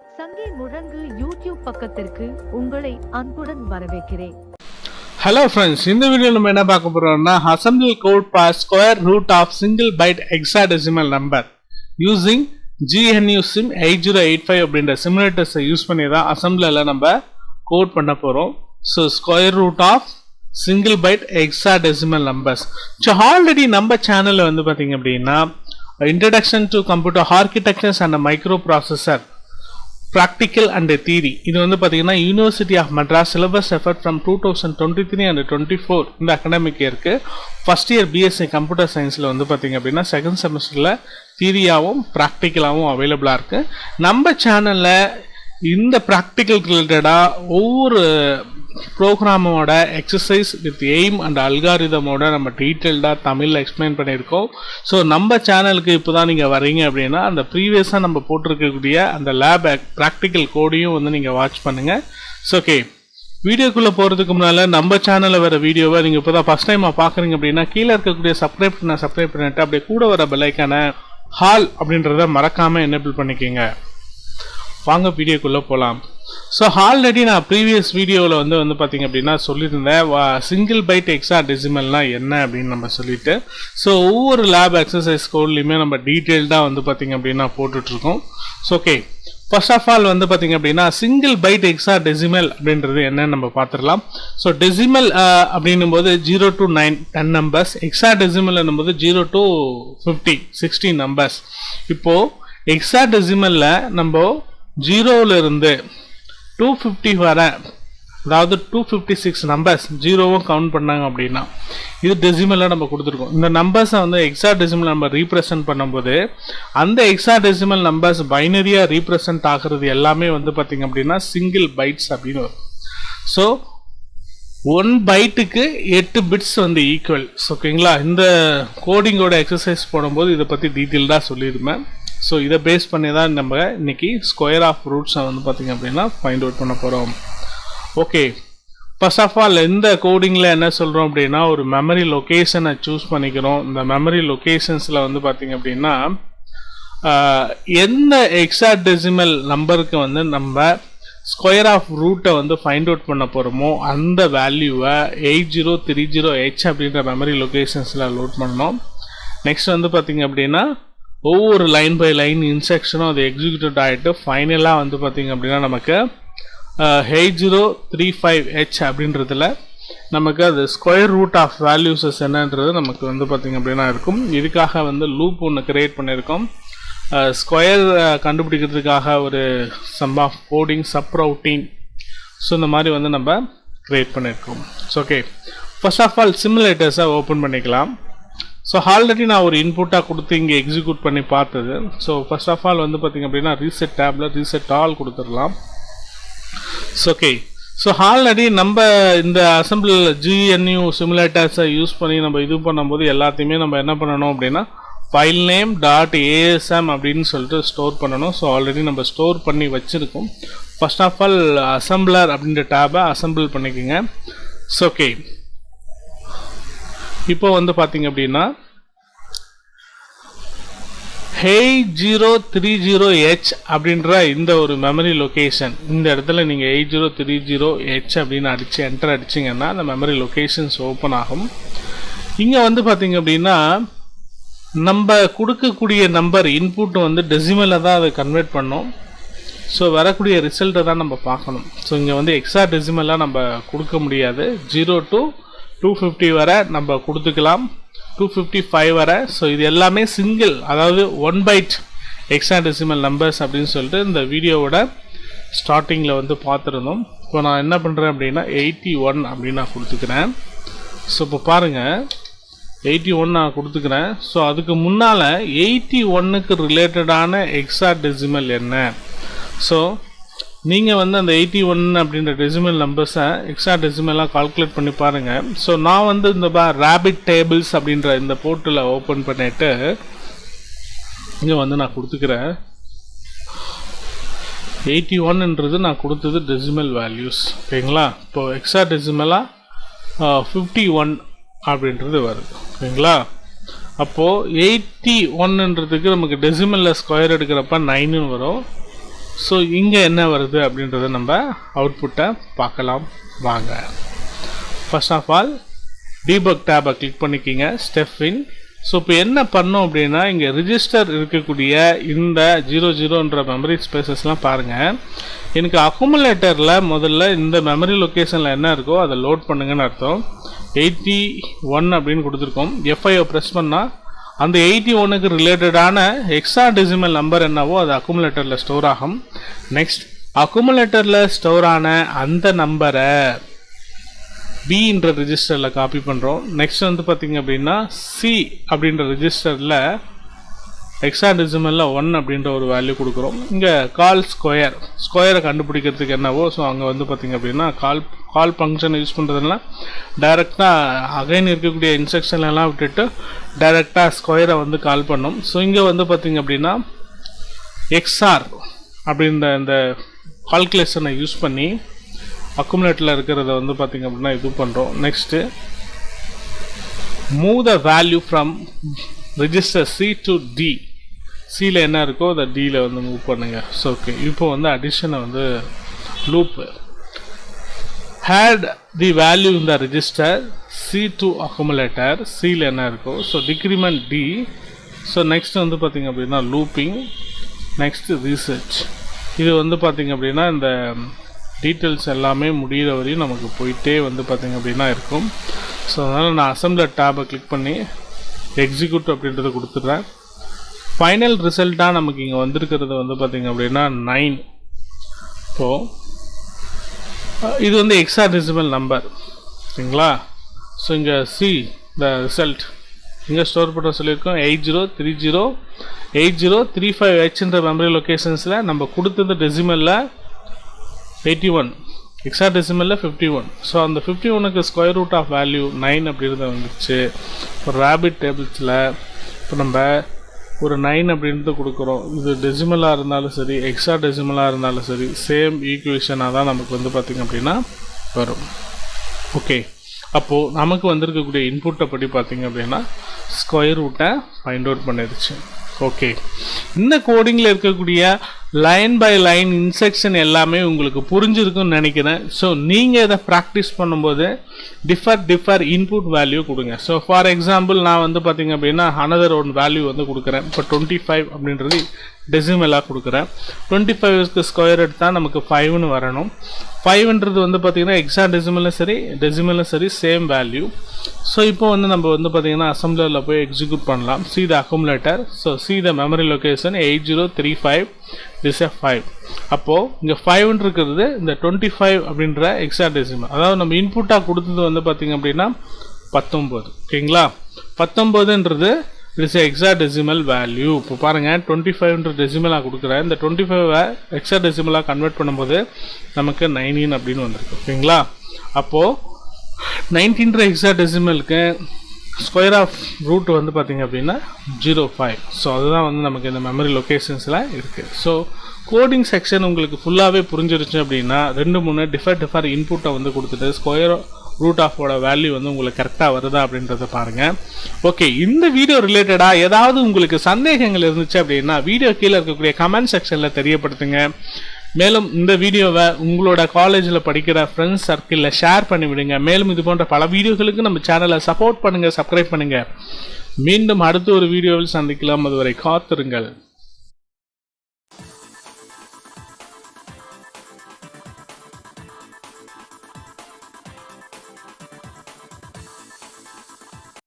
சங்கே முழங்கு யூடியூப் பக்கத்திற்கு உங்களை அன்புடன் வரவேற்கிறேன். ஹலோ ஃப்ரெண்ட்ஸ் இந்த வீடியோ நம்ம என்ன பார்க்க போறோம்னா assemble code for square root of single byte hexadecimal number using GNU sim eight zero eight five அப்படின்ற சிமுலேட்டர்ஸை யூஸ் பண்ணி தான் அசம்பிளில் நம்ம கோட் பண்ண போகிறோம் so square root of single byte hexadecimal numbers so already நம்ம சேனலில் வந்து பார்த்தீங்க அப்படின்னா introduction to computer architectures and microprocessor practical and theory இது வந்து பார்த்தீங்கன்னா university of Madras syllabus effort from two thousand twenty three and twenty four இந்த academic இயருக்கு ஃபஸ்ட் இயர் பிஎஸ்சி கம்ப்யூட்டர் சயின்ஸில் வந்து பார்த்தீங்க அப்படின்னா செகண்ட் செமஸ்டரில் தீரியாகவும் ப்ராக்டிக்கலாகவும் அவைலபிளாக இருக்குது நம்ம சேனலில் இந்த ப்ராக்டிக்கல் ரிலேட்டடாக ஒவ்வொரு ப்ரோக்ராமோட எக்ஸசைஸ் வித் எய்ம் அண்ட் அல்காரிதமோட நம்ம டீட்டெயில்டாக தமிழில் எக்ஸ்பிளைன் பண்ணியிருக்கோம். ஸோ நம்ம சேனலுக்கு இப்போ தான் நீங்கள் வரீங்க அப்படின்னா அந்த ப்ரீவியஸாக நம்ம போட்டிருக்கக்கூடிய அந்த லேப் ப்ராக்டிக்கல் கோடையும் வந்து நீங்கள் வாட்ச் பண்ணுங்கள் ஸோ ஓகே வீடியோக்குள்ளே போகிறதுக்கு முன்னால் நம்ம சேனலில் வர வீடியோவை நீங்கள் இப்போ தான் ஃபஸ்ட் டைமாக பார்க்குறீங்க அப்படின்னா கீழே இருக்கக்கூடிய சப்ஸ்கிரைப் பண்ண சப்ஸ்கிரைப் பண்ணிட்டு அப்படியே கூட வர பெல்லைக்கான ஹால் அப்படின்றத மறக்காமல் எனேபிள் பண்ணிக்கோங்க. வாங்க வீடியோக்குள்ளே போகலாம் ஸோ ஆல்ரெடி நான் ப்ரீவியஸ் வீடியோவில் வந்து வந்து பார்த்தீங்க அப்படின்னா சொல்லியிருந்தேன் சிங்கிள் பைட் எக்ஸா டெசிமல்னால் என்ன அப்படின்னு நம்ம சொல்லிட்டு. ஸோ ஒவ்வொரு லேப் எக்ஸசைஸ் கோட்லையுமே நம்ம டீட்டெயில்டாக வந்து பார்த்திங்க அப்படின்னா போட்டுட்ருக்கோம். So okay first of all வந்து பார்த்தீங்க அப்படின்னா சிங்கிள் பைட் எக்ஸா டெசிமல் அப்படின்றது என்னன்னு நம்ம பார்த்துடலாம் ஸோ டெசிமல் அப்படின்னும் போது zero to nine ten numbers hexadecimal என்னும்போது zero to fifty sixteen numbers இப்போது எக்ஸா டெசிமலில் நம்ம ஜீரோவில் இருந்து டூ ஃபிஃப்டி வர அதாவது டூ ஃபிஃப்டி சிக்ஸ் நம்பர்ஸ் ஜீரோவும் கவுண்ட் பண்ணாங்க அப்படின்னா இது டெசிமலாக நம்ம கொடுத்துருக்கோம். இந்த நம்பர்ஸை வந்து எக்ஸா டெசிமல் நம்ம ரீப்ரசென்ட் பண்ணும்போது அந்த எக்ஸா டெசிமல் நம்பர்ஸ் பைனரியாக ரீப்ரசென்ட் ஆகிறது எல்லாமே வந்து பார்த்திங்க அப்படின்னா சிங்கிள் பைட்ஸ் அப்படின்னு வரும். ஸோ ஒன் பைட்டுக்கு எட்டு பிட்ஸ் வந்து ஈக்குவல் ஓகேங்களா? இந்த கோடிங்கோட எக்ஸசைஸ் போடும்போது இதை பற்றி டீட்டெயில்டாக சொல்லியிருந்தேன் ஸோ இதை பேஸ் பண்ணி தான் நம்ம இன்றைக்கி ஸ்கொயர் ஆஃப் ரூட்ஸை வந்து பார்த்திங்க அப்படின்னா ஃபைண்ட் அவுட் பண்ண போகிறோம் ஓகே ஃபர்ஸ்ட் ஆஃப் ஆல் எந்த கோடிங்கில் என்ன சொல்கிறோம் அப்படின்னா ஒரு மெமரி லொக்கேஷனை சூஸ் பண்ணிக்கிறோம். இந்த மெமரி லொக்கேஷன்ஸில் வந்து பார்த்திங்க அப்படின்னா எந்த எக்ஸாக்ட் டெசிமல் நம்பருக்கு வந்து நம்ம ஸ்கொயர் ஆஃப் ரூட்டை வந்து ஃபைண்ட் அவுட் பண்ண போகிறோமோ அந்த வேல்யூவை eight zero three zero H அப்படின்ற மெமரி லொக்கேஷன்ஸில் லோட் பண்ணணும். நெக்ஸ்ட் வந்து பார்த்திங்க அப்படின்னா ஒவ்வொரு லைன் பை லைன் இன்ஸ்ட்ரக்ஷனும் அது எக்ஸிக்யூட் ஆகிட்டு ஃபைனலாக வந்து பார்த்திங்க அப்படின்னா நமக்கு eight zero three five H அப்படின்றதுல நமக்கு அது ஸ்கொயர் ரூட் ஆஃப் வேல்யூஸஸ் என்னன்றது நமக்கு வந்து பார்த்திங்க அப்படின்னா இருக்கும். இதுக்காக வந்து லூப் ஒன்று கிரியேட் பண்ணியிருக்கோம். ஸ்கொயர் கண்டுபிடிக்கிறதுக்காக ஒரு some of coding subroutine so இந்த மாதிரி வந்து நம்ம கிரியேட் பண்ணியிருக்கோம். So okay first of all சிமுலேட்டர்ஸை open பண்ணிக்கலாம். ஸோ ஆல்ரெடி நான் ஒரு இன்புட்டாக கொடுத்து இங்கே எக்ஸிக்யூட் பண்ணி பார்த்தது. ஸோ ஃபர்ஸ்ட் ஆஃப் ஆல் வந்து பார்த்திங்க அப்படின்னா ரீசெட் டேப்பில் ரீசெட் ஆல் கொடுத்துடலாம். ஸோ ஓகே ஸோ ஆல்ரெடி நம்ம இந்த அசம்பிள் ஜிஎன்யூ சிமுலேட்டர்ஸை யூஸ் பண்ணி நம்ம இது பண்ணும்போது எல்லாத்தையுமே நம்ம என்ன பண்ணணும் அப்படின்னா ஃபைல் நேம் டாட் ஏஎஸ்எம் அப்படின்னு சொல்லிட்டு ஸ்டோர் பண்ணணும். ஸோ ஆல்ரெடி நம்ம ஸ்டோர் பண்ணி வச்சுருக்கோம். ஃபர்ஸ்ட் ஆஃப் ஆல் அசம்பிளர் அப்படின்ற டேபை அசம்பிள் பண்ணிக்கோங்க. ஸோ ஓகே இப்போ வந்து பார்த்தீங்க அப்படின்னா eight zero three zero H அப்படின்ற இந்த ஒரு மெமரி லொக்கேஷன் இந்த இடத்துல நீங்கள் eight zero three zero H அப்படின்னு அடித்து என்டர் அடிச்சிங்கன்னா அந்த மெமரி லொக்கேஷன்ஸ் ஓப்பன் ஆகும். இங்கே வந்து பார்த்தீங்க அப்படின்னா நம்ம கொடுக்கக்கூடிய நம்பர் இன்புட் வந்து டெசிமலில் தான் அதை கன்வெர்ட் பண்ணோம். ஸோ வரக்கூடிய ரிசல்ட்டை தான் நம்ம பார்க்கணும். ஸோ இங்கே வந்து எக்ஸா டெசிமலாக நம்ம கொடுக்க முடியாது. ஜீரோ டு டூ ஃபிஃப்டி வரை நம்ம கொடுத்துக்கலாம். டூ ஃபிஃப்டி ஃபைவ் வரை. ஸோ இது எல்லாமே சிங்கிள் அதாவது one byte extra decimal numbers அப்படின்னு சொல்லிட்டு இந்த வீடியோவோட ஸ்டார்டிங்கில் வந்து பார்த்துருந்தோம். இப்போ நான் என்ன பண்ணுறேன் அப்படின்னா எயிட்டி ஒன் அப்படின்னு நான் கொடுத்துக்கிறேன். ஸோ இப்போ பாருங்கள் எயிட்டி ஒன் நான் கொடுத்துக்கிறேன். ஸோ அதுக்கு முன்னால் எயிட்டி ஒன்னுக்கு ரிலேட்டடான எக்ஸா டெசிமல் என்ன? ஸோ நீங்கள் வந்து அந்த எயிட்டி ஒன் அப்படின்ற டெசிமல் நம்பர்ஸை எக்ஸ்ட்ரா டெசிமலாக கால்குலேட் பண்ணி பாருங்கள் ஸோ நான் வந்து இந்த பா ரேபிட் டேபிள்ஸ் அப்படின்ற இந்த போர்ட்டில் ஓப்பன் பண்ணிட்டு இங்கே வந்து நான் கொடுத்துக்கிறேன். எயிட்டி ஒன்ன்றது நான் கொடுத்தது டெசிமல் வேல்யூஸ் ஓகேங்களா? இப்போ எக்ஸ்ட்ரா டெசிமலாக ஃபிஃப்டி ஒன் அப்படின்றது வருது. ஓகேங்களா? அப்போது எயிட்டி ஒன்னுன்றதுக்கு நமக்கு டெசிமலில் ஸ்கொயர் எடுக்கிறப்ப நைனுன்னு வரும். ஸோ இங்கே என்ன வருது அப்படின்றத நம்ம அவுட்புட்டை பார்க்கலாம். வாங்க. ஃபர்ஸ்ட் ஆஃப் ஆல் டீபக் டேபை கிளிக் பண்ணிக்கிங்க. ஸ்டெஃபின் ஸோ இப்போ என்ன பண்ணோம் அப்படின்னா இங்கே ரிஜிஸ்டர் இருக்கக்கூடிய இந்த ஜீரோ ஜீரோன்ற மெமரி ஸ்பேசஸ்லாம் பாருங்கள் எனக்கு அக்குமுலேட்டரில் முதல்ல இந்த மெமரி லொக்கேஷனில் என்ன இருக்கோ அதை லோட் பண்ணுங்கன்னு அர்த்தம். எயிட்டி ஒன் அப்படின்னு கொடுத்துருக்கோம். எஃப்ஐஓ ப்ரெஸ் பண்ணால் அந்த எயிட்டி ஒனுக்கு ரிலேட்டடான எக்ஸா டெசிமல் நம்பர் என்னவோ அது அக்குமுலேட்டரில் ஸ்டோர் ஆகும். நெக்ஸ்ட் அக்குமுலேட்டரில் ஸ்டோர் ஆன அந்த நம்பரை பின்ற ரிஜிஸ்டரில் காப்பி பண்ணுறோம் நெக்ஸ்ட் வந்து பார்த்திங்க அப்படின்னா சி அப்படின்ற ரிஜிஸ்டரில் எக்ஸாடெசிமலில் ஒன் அப்படின்ற ஒரு வேல்யூ கொடுக்குறோம். இங்கே கால் ஸ்கொயர் ஸ்கொயரை கண்டுபிடிக்கிறதுக்கு என்னவோ ஸோ அங்கே வந்து பார்த்திங்க அப்படின்னா கால் கால் ஃபங்க்ஷன் யூஸ் பண்ணுறதுனா டைரெக்டாக அகைன் இருக்கக்கூடிய இன்ஸ்ட்ரக்ஷன்லாம் விட்டுட்டு டைரெக்டாக ஸ்கொயரை வந்து கால் பண்ணோம். ஸோ இங்கே வந்து பார்த்திங்க அப்படின்னா எக்ஸ்ஆர் அப்படின்ற இந்த கால்குலேஷனை யூஸ் பண்ணி அக்குமுலேட்டில் இருக்கிறத வந்து பார்த்திங்க அப்படின்னா இது பண்ணுறோம் next move the value from register C to D சியில் என்ன இருக்கோ அதை டியில் வந்து மூவ் பண்ணுங்கள் ஸோ ஓகே இப்போ வந்து அடிஷனை வந்து லூப்பு ஹேட் தி வேல்யூ இந்த ரிஜிஸ்டர் சி டு அக்குமுலேட்டர் சியில் என்ன இருக்கோ so decrement D so next வந்து பார்த்திங்க அப்படின்னா லூப்பிங் நெக்ஸ்ட் ரீசர்ச் இது வந்து பார்த்திங்க அப்படின்னா இந்த டீட்டெயில்ஸ் எல்லாமே முடிகிற வரையும் நமக்கு போயிட்டே வந்து பார்த்திங்க அப்படின்னா இருக்கும். ஸோ அதனால் நான் அசம்பிளர் டேபை கிளிக் பண்ணி எக்ஸிக்யூட் அப்படின்றத கொடுத்துட்றேன். ஃபைனல் ரிசல்ட்டாக நமக்கு இங்கே வந்திருக்கிறது வந்து பார்த்திங்க அப்படின்னா நைன் இப்போது இது வந்து எக்ஸா டெசிமல் நம்பர் சரிங்களா? ஸோ இங்கே சி த ரிசல்ட் இங்கே ஸ்டோர் பண்ண சொல்லியிருக்கோம். Eight zero three zero eight zero three five ஹெச்ன்ற memory லொக்கேஷன்ஸில் நம்ம கொடுத்தது டெசிமலில் எயிட்டி ஒன் எக்ஸா டெசிமலில் ஃபிஃப்டி ஒன் ஸோ அந்த ஃபிஃப்டி ஒனுக்கு square root of value nine அப்படின்றத வந்துச்சு இப்போ ரேபிட் டேபிள்ஸில் இப்போ நம்ம ஒரு நைன் அப்படின்றது கொடுக்குறோம். இது டெசிமலாக இருந்தாலும் சரி எக்ஸ்ட்ரா டெசிமலாக இருந்தாலும் சரி சேம் ஈக்குவேஷனாக தான் நமக்கு வந்து பார்த்திங்க அப்படின்னா வரும். ஓகே அப்போது நமக்கு வந்திருக்கக்கூடிய இன்புட்டை படி பார்த்திங்க அப்படின்னா ஸ்கொயர் ரூட்டை ஃபைண்ட் அவுட் பண்ணிடுச்சு. ஓகே இந்த கோடிங்கில் இருக்கக்கூடிய லைன் பை லைன் இன்செக்ஷன் எல்லாமே உங்களுக்கு புரிஞ்சிருக்கும்னு நினைக்கிறேன். ஸோ நீங்கள் இதை ப்ராக்டிஸ் பண்ணும்போது டிஃபர் டிஃபர் இன்புட் வேல்யூ கொடுங்க. ஸோ ஃபார் எக்ஸாம்பிள் நான் வந்து பார்த்திங்க அப்படின்னா அனதர் ஒன் வேல்யூ வந்து கொடுக்குறேன். இப்போ டுவெண்ட்டி ஃபைவ் அப்படின்றது டெசிமலாக கொடுக்குறேன். டுவெண்ட்டி ஃபைவ்க்கு ஸ்கொயர் எடுத்தால் நமக்கு ஃபைவ்னு வரணும். ஃபைவ்ன்றது வந்து பார்த்திங்கன்னா எக்ஸா டெசிமலும் சரி டெசிமலும் சரி சேம் வேல்யூ ஸோ இப்போ வந்து நம்ம வந்து பார்த்திங்கன்னா அசம்பிளரில் போய் எக்ஸிக்யூட் பண்ணலாம். C the accumulator so C the memory location eight zero three five this a five அப்போது இங்கே ஃபைவ்னு இருக்கிறது இந்த டுவெண்ட்டி ஃபைவ் அப்படின்ற எக்ஸா டெசிமல் அதாவது நம்ம இன்புட்டாக கொடுத்தது வந்து பார்த்திங்க அப்படின்னா பத்தொம்போது ஓகேங்களா? பத்தொம்போதுன்றது இட்ஸ் எக்ஸா டெசிமல் வேல்யூ இப்போ பாருங்கள் டுவெண்ட்டி ஃபைவ்ன்ற டெசிமலாக கொடுக்குறேன் இந்த டுவெண்ட்டி ஃபைவை எக்ஸா டெசிமலாக கன்வெர்ட் பண்ணும்போது நமக்கு நைன்டீன் அப்படின்னு வந்திருக்கு. ஓகேங்களா? அப்போது நைன்டீன்ற எக்ஸா டெசிமலுக்கு ஸ்கொயர் ஆஃப் ரூட் வந்து பார்த்திங்க அப்படின்னா ஜீரோ ஃபைவ் ஸோ அதுதான் வந்து நமக்கு இந்த மெமரி லொக்கேஷன்ஸில் இருக்குது ஸோ கோடிங் செக்ஷன் உங்களுக்கு ஃபுல்லாகவே புரிஞ்சிருச்சு அப்படின்னா ரெண்டு மூணு டிஃபர் டிஃபர் இன்புட்டை வந்து கொடுத்துட்டு ஸ்கொயர் ரூட் ஆஃபோட வேல்யூ வந்து உங்களுக்கு கரெக்டாக வருதா அப்படின்றத பாருங்கள் ஓகே இந்த வீடியோ ரிலேட்டடாக ஏதாவது உங்களுக்கு சந்தேகங்கள் இருந்துச்சு அப்படின்னா வீடியோ கீழே இருக்கக்கூடிய கமெண்ட் செக்ஷனில் தெரியப்படுத்துங்க. மேலும் இந்த வீடியோவை உங்களோட காலேஜில் படிக்கிற ஃப்ரெண்ட்ஸ் சர்க்கிளில் ஷேர் பண்ணிவிடுங்க மேலும் இது போன்ற பல வீடியோகளுக்கு நம்ம சேனலை சப்போர்ட் பண்ணுங்கள் சப்ஸ்கிரைப் பண்ணுங்கள் மீண்டும் அடுத்த ஒரு வீடியோவில் சந்திக்கலாம். அதுவரை காத்திருங்கள்.